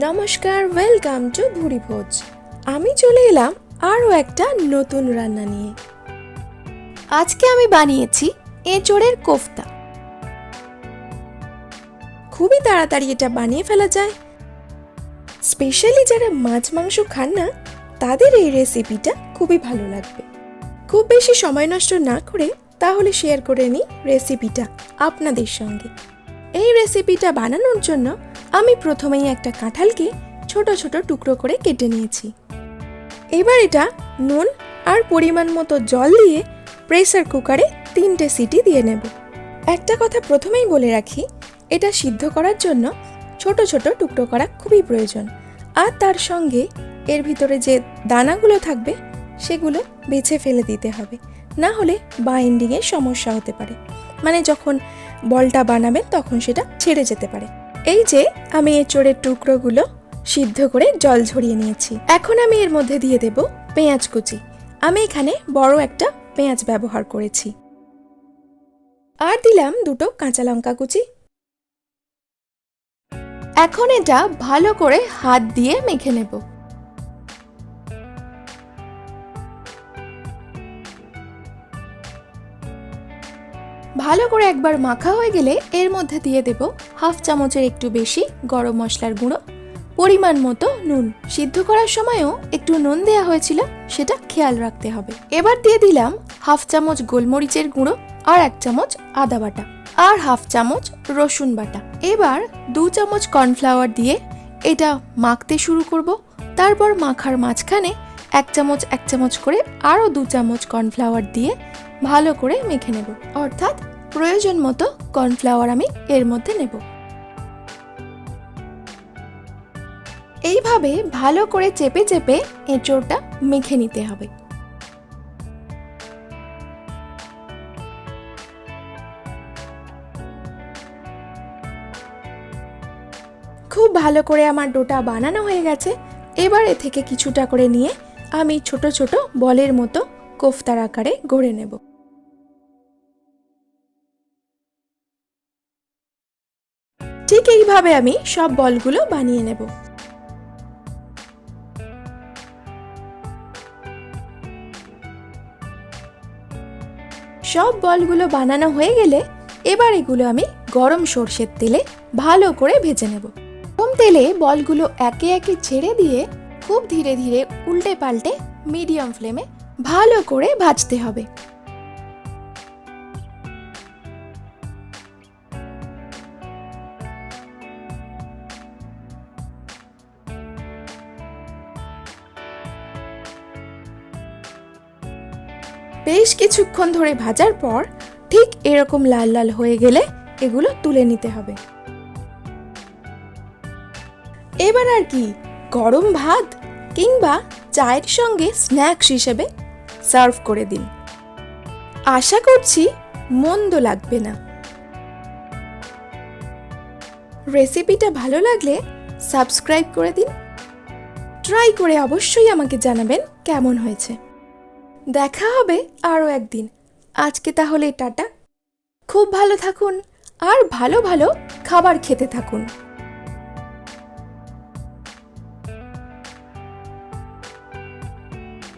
নমস্কার welcome to ভুড়ি ভোজ আমি চলে এলাম আরও একটা নতুন রান্না নিয়ে। আজকে আমি বানিয়েছি এঁচড়ের কোফতা। খুবই তাড়াতাড়ি এটা বানিয়ে ফেলা যায়। স্পেশালি যারা মাছ মাংস খান না, তাদের এই রেসিপিটা খুবই ভালো লাগবে। খুব বেশি সময় নষ্ট না করে তাহলে শেয়ার করে নিই রেসিপিটা আপনাদের সঙ্গে। এই রেসিপিটা বানানোর জন্য আমি প্রথমেই একটা কাঁঠালকে ছোট ছোট টুকরো করে কেটে নিয়েছি। এবার এটা নুন আর পরিমাণ মতো জল দিয়ে প্রেসার কুকারে তিনটে সিটি দিয়ে নেব। একটা কথা প্রথমেই বলে রাখি, এটা সিদ্ধ করার জন্য ছোট ছোট টুকরো করা খুবই প্রয়োজন। আর তার সঙ্গে এর ভিতরে যে দানাগুলো থাকবে, সেগুলো বেছে ফেলে দিতে হবে। না হলে বাইন্ডিংয়ের সমস্যা হতে পারে। মানে যখন বলটা বানাবেন, তখন সেটা ছেড়ে যেতে পারে। এই যে, আমি চোরের টুকরোগুলো সিদ্ধ করে জল ঝরিয়ে নিয়েছি। এখন আমি এর মধ্যে দিয়ে দেব পেঁয়াজ কুচি। আমি এখানে বড় একটা পেঁয়াজ ব্যবহার করেছি। আর দিলাম দুটো কাঁচা লঙ্কা কুচি। এখন এটা ভালো করে হাত দিয়ে মেখে নেব। ভালো করে একবার মাখা হয়ে গেলে এর মধ্যে দিয়ে দেব হাফ চামচের একটু বেশি গরম মশলার গুঁড়ো, পরিমাণ মতো নুন। সিদ্ধ করার সময়ও একটু নুন দেওয়া হয়েছিল, সেটা খেয়াল রাখতে হবে। এবার দিয়ে দিলাম হাফ চামচ গোলমরিচের গুঁড়ো আর এক চামচ আদা বাটা আর হাফ চামচ রসুন বাটা। এবার দু চামচ কর্নফ্লাওয়ার দিয়ে এটা মাখতে শুরু করব। তারপর মাখার মাঝখানে এক চামচ এক চামচ করে আরও দু চামচ কর্নফ্লাওয়ার দিয়ে ভালো করে মেখে নেব। অর্থাৎ প্রয়োজন মতো কর্নফ্লাওয়ার আমি এর মধ্যে নেব। এইভাবে ভালো করে চেপে চেপে এঁচোড়টা মেখে নিতে হবে। খুব ভালো করে আমার ডোটা বানানো হয়ে গেছে। এবার এ থেকে কিছুটা করে নিয়ে আমি ছোট ছোট বলের মতো কোফতার আকারে গড়ে নেব। ঠিক এইভাবে আমি সব বলগুলো বানিয়ে নেব। সব বলগুলো বানানো হয়ে গেলে এবার এগুলো আমি গরম সর্ষের তেলে ভালো করে ভেজে নেব। গরম তেলে বলগুলো একে একে ছেড়ে দিয়ে খুব ধীরে ধীরে উল্টে পাল্টে মিডিয়াম ফ্লেমে ভালো করে ভাজতে হবে। বেশ কিছুক্ষণ ধরে ভাজার পর ঠিক এরকম লাল লাল হয়ে গেলে এগুলো তুলে নিতে হবে। এবার আর কি? গরম ভাত কিংবা চায়ের সঙ্গে স্ন্যাক্স হিসেবে সার্ভ করে দিন। আশা করছি মন্দ লাগবে না। রেসিপিটা ভালো লাগলে সাবস্ক্রাইব করে দিন। ট্রাই করে অবশ্যই আমাকে জানাবেন কেমন হয়েছে। দেখা হবে আরও একদিন। আজকে তাহলে টাটা। খুব ভালো থাকুন আর ভালো ভালো খাবার খেতে থাকুন।